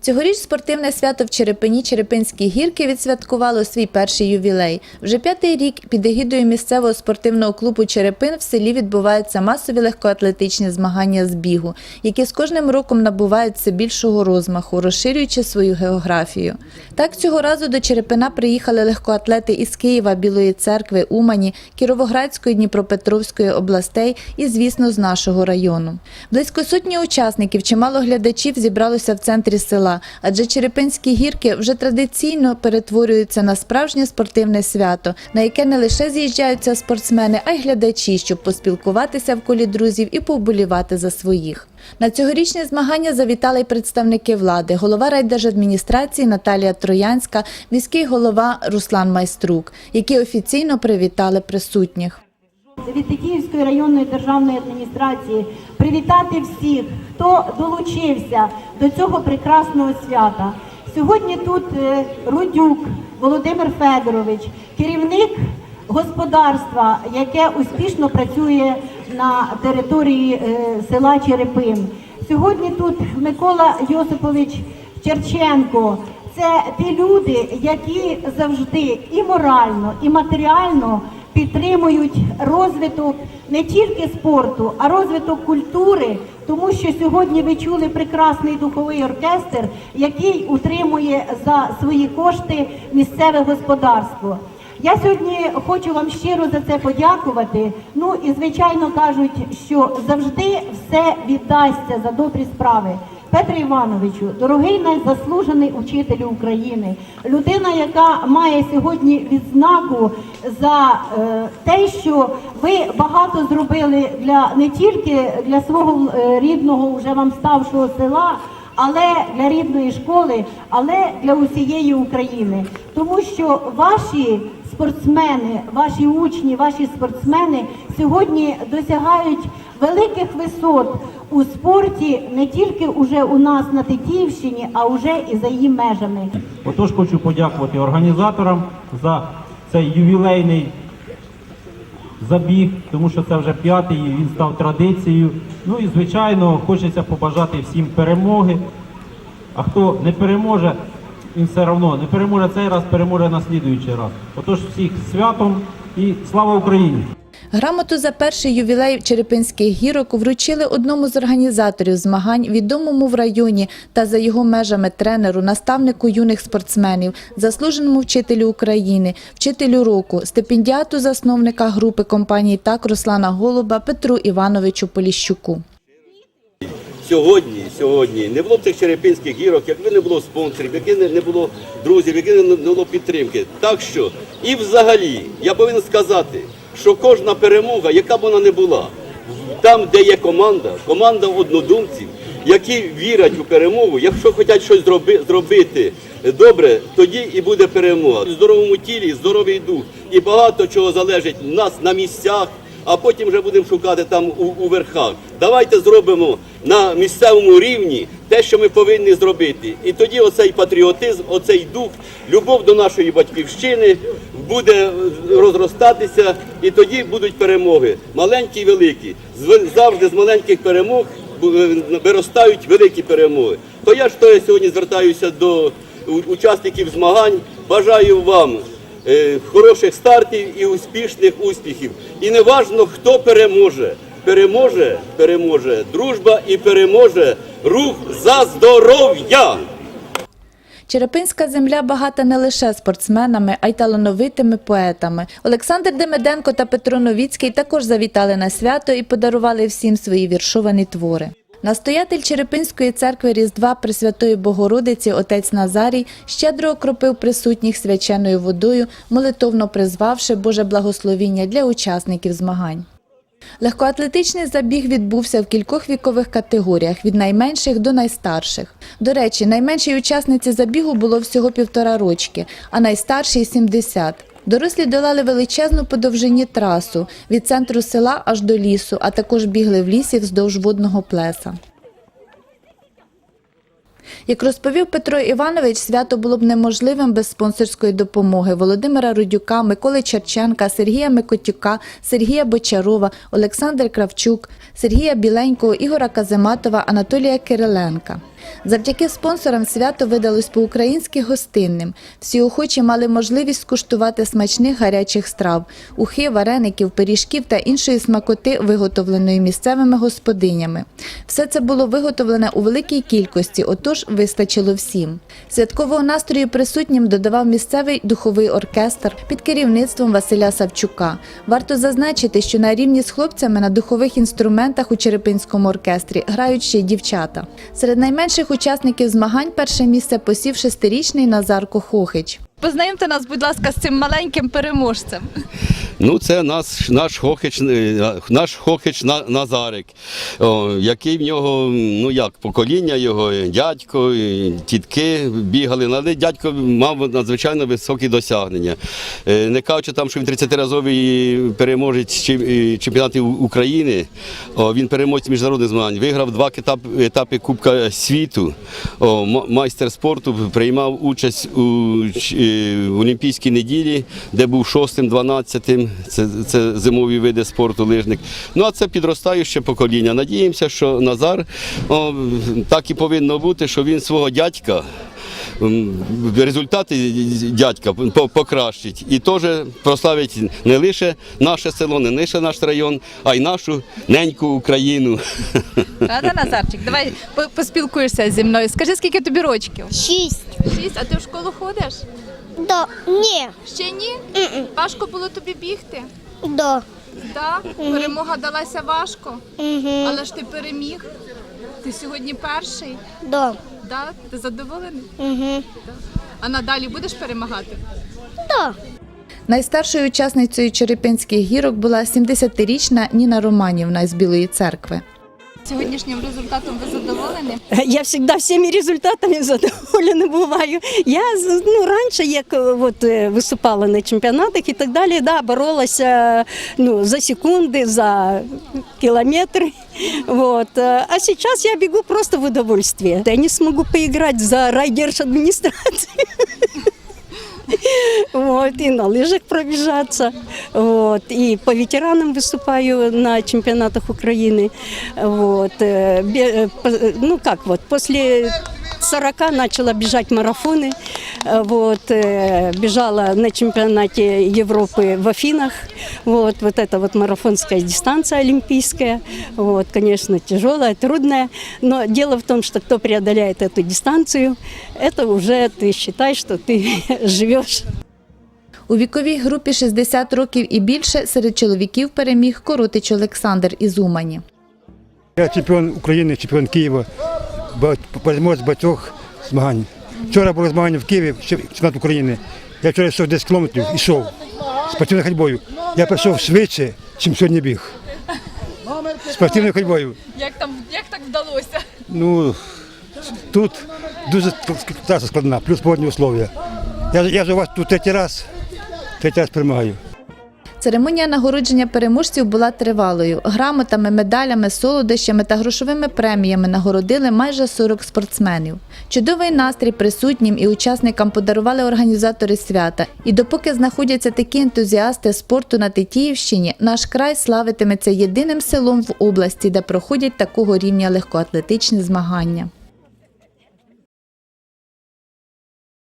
Цьогоріч спортивне свято в Черепині Черепинські гірки відсвяткувало свій перший ювілей. Вже п'ятий рік під егідою місцевого спортивного клубу Черепин в селі відбуваються масові легкоатлетичні змагання з бігу, які з кожним роком набувають все більшого розмаху, розширюючи свою географію. Так цього разу до Черепина приїхали легкоатлети із Києва, Білої церкви, Умані, Кіровоградської, Дніпропетровської областей і, звісно, з нашого району. Близько сотні учасників, чимало глядачів зібралося в центрі села, адже Черепинські гірки вже традиційно перетворюються на справжнє спортивне свято, на яке не лише з'їжджаються спортсмени, а й глядачі, щоб поспілкуватися в колі друзів і повболівати за своїх. На цьогорічні змагання завітали й представники влади, голова райдержадміністрації Наталія Троянська, міський голова Руслан Майструк, які офіційно привітали присутніх. від Тетіївської районної державної адміністрації привітати всіх, хто долучився до цього прекрасного свята. Сьогодні тут е, Рудюк Володимир Федорович, керівник господарства, яке успішно працює на території е, села Черепин. Сьогодні тут Микола Йосипович Черченко. Це ті люди, які завжди і морально, і матеріально підтримують розвиток не тільки спорту, а розвиток культури, тому що сьогодні ви чули прекрасний духовий оркестр, який утримує за свої кошти місцеве господарство. Я сьогодні хочу вам щиро за це подякувати. Ну і звичайно кажуть, що завжди все віддасться за добрі справи. Петре Івановичу, дорогий найзаслужений учитель України, людина, яка має сьогодні відзнаку за е, те, що ви багато зробили для не тільки для свого е, рідного, вже вам ставшого села, але для рідної школи, але для усієї України, тому що ваші спортсмени, ваші учні, ваші спортсмени сьогодні досягають великих висот у спорті не тільки уже у нас на Тетіївщині, а вже і за її межами. Отож хочу подякувати організаторам за цей ювілейний забіг, тому що це вже п'ятий, він став традицією. Ну і звичайно, хочеться побажати всім перемоги. А хто не переможе, він все одно не переможе цей раз, переможе на слідуючий раз. Отож всіх святом і слава Україні! Грамоту за перший ювілей Черепинських гірок вручили одному з організаторів змагань, відомому в районі та за його межами тренеру, наставнику юних спортсменів, заслуженому вчителю України, вчителю року, стипендіату засновника групи компанії ТАК Руслана Голуба Петру Івановичу Поліщуку. Сьогодні, сьогодні не було б цих черепинських гірок, якби не було спонсорів, якби не- було друзів, якби не було підтримки. Так що, і взагалі, я повинен сказати, що кожна перемога, яка б вона не була, там, де є команда, команда однодумців, які вірять у перемогу, якщо хочуть щось зроби- зробити добре, тоді і буде перемога. В здоровому тілі, здоровий дух і багато чого залежить в нас на місцях а потім вже будемо шукати там у, у верхах. Давайте зробимо на місцевому рівні те, що ми повинні зробити. І тоді оцей патріотизм, оцей дух, любов до нашої батьківщини буде розростатися, і тоді будуть перемоги. Маленькі і великі. Завжди з маленьких перемог виростають великі перемоги. То я ж то я сьогодні звертаюся до учасників змагань. Бажаю вам е, хороших стартів і успішних успіхів. І не важно, хто переможе. Переможе, переможе дружба і переможе рух за здоров'я. Черепинська земля багата не лише спортсменами, а й талановитими поетами. Олександр Демиденко та Петро Новіцький також завітали на свято і подарували всім свої віршовані твори. Настоятель Черепинської церкви Різдва Пресвятої Богородиці отець Назарій щедро окропив присутніх свяченою водою, молитовно призвавши Боже благословіння для учасників змагань. Легкоатлетичний забіг відбувся в кількох вікових категоріях від найменших до найстарших. До речі, найменшій учасниці забігу було всього півтора рочки, а найстаршій 70. Дорослі долали величезну по довжині трасу від центру села аж до лісу, а також бігли в лісі вздовж водного плеса. Як розповів Петро Іванович, свято було б неможливим без спонсорської допомоги Володимира Рудюка, Миколи Черченка, Сергія Микотюка, Сергія Бочарова, Олександр Кравчук, Сергія Біленького, Ігора Казематова, Анатолія Кириленка. Завдяки спонсорам свято видалось по-українськи гостинним. Всі охочі мали можливість скуштувати смачних гарячих страв, ухи, вареників, пиріжків та іншої смакоти, виготовленої місцевими господинями. Все це було виготовлене у великій кількості, отож вистачило всім. Святкового настрою присутнім додавав місцевий духовий оркестр під керівництвом Василя Савчука. Варто зазначити, що на рівні з хлопцями на духових інструментах у Черепинському оркестрі грають ще й дівчата. Серед найменших учасників змагань перше місце посів шестирічний Назар Кохохич. Познайомте нас, будь ласка, з цим маленьким переможцем. Ну, це наш, наш хохич, е, наш хохич На- Назарик, о, який в нього, ну як, покоління його, дядько, тітки бігали, але дядько мав надзвичайно високі досягнення. Е, Не кажучи там, що він 30-разовий переможець чем- чемпіонатів України, о, він переможець міжнародних змагань, виграв два етап- етапи Кубка світу, о, майстер спорту, приймав участь у е, Олімпійській неділі, де був шостим, дванадцятим. Це, це зимові види спорту, лижник. Ну а це підростаюче покоління. Надіємося, що Назар о, так і повинно бути, що він свого дядька. Результати дядька покращить і теж прославить не лише наше село, не лише наш район, а й нашу неньку Україну. Правда, Назарчик? Давай по- поспілкуєшся зі мною. Скажи, скільки тобі рочків? Шість. Шість, а ти в школу ходиш? Да. Ні. Ще ні? Важко було тобі бігти? Да. Так? Перемога далася важко, Угу. але ж ти переміг. Ти сьогодні перший. Да. Да? Ти задоволений? Угу. А надалі будеш перемагати? Да. Найстаршою учасницею Черепинських гірок була 70-річна Ніна Романівна з Білої церкви. Сьогоднішнім результатом ви задоволені? Я всегда всеми результатами задоволена бываю. Я ну, раньше, як е, вот, е, виступала на чемпіонатах і так далі, да, боролась е, ну, за секунди, за кілометри. Вот. е, А сейчас я бегу просто в удовольствие. Я не смогу поиграть за райдерш администрации. Вот, и на лыжах пробежаться. Вот, и по ветеранам выступаю на чемпионатах Украины. Вот, э, бе- э, по- ну как вот, после 40 начала бежать марафоны. Э, Вот, э, бежала на чемпионате Европы в Афинах. Вот, вот это вот марафонская дистанция олимпийская. Вот, конечно, тяжелая, трудная. Но дело в том, что кто преодоляет эту дистанцию, это уже ты считай, что ты живешь У віковій групі 60 років і більше серед чоловіків переміг Коротич Олександр із Умані. Я чемпіон України, чемпіон Києва, ба- переможець багатьох змагань. Вчора були змагання в Києві, чемпіонат України. Я вчора йшов 10 кілометрів, йшов спортивною ходьбою. Я прийшов швидше, ніж сьогодні біг. Спортивною ходьбою. Як там як так вдалося? Ну, тут дуже траса складна, плюс погодні условия. Я, я ж у вас тут третій раз, третій раз перемагаю. Церемонія нагородження переможців була тривалою. Грамотами, медалями, солодощами та грошовими преміями нагородили майже 40 спортсменів. Чудовий настрій присутнім і учасникам подарували організатори свята. І допоки знаходяться такі ентузіасти спорту на Тетіївщині, наш край славитиметься єдиним селом в області, де проходять такого рівня легкоатлетичні змагання.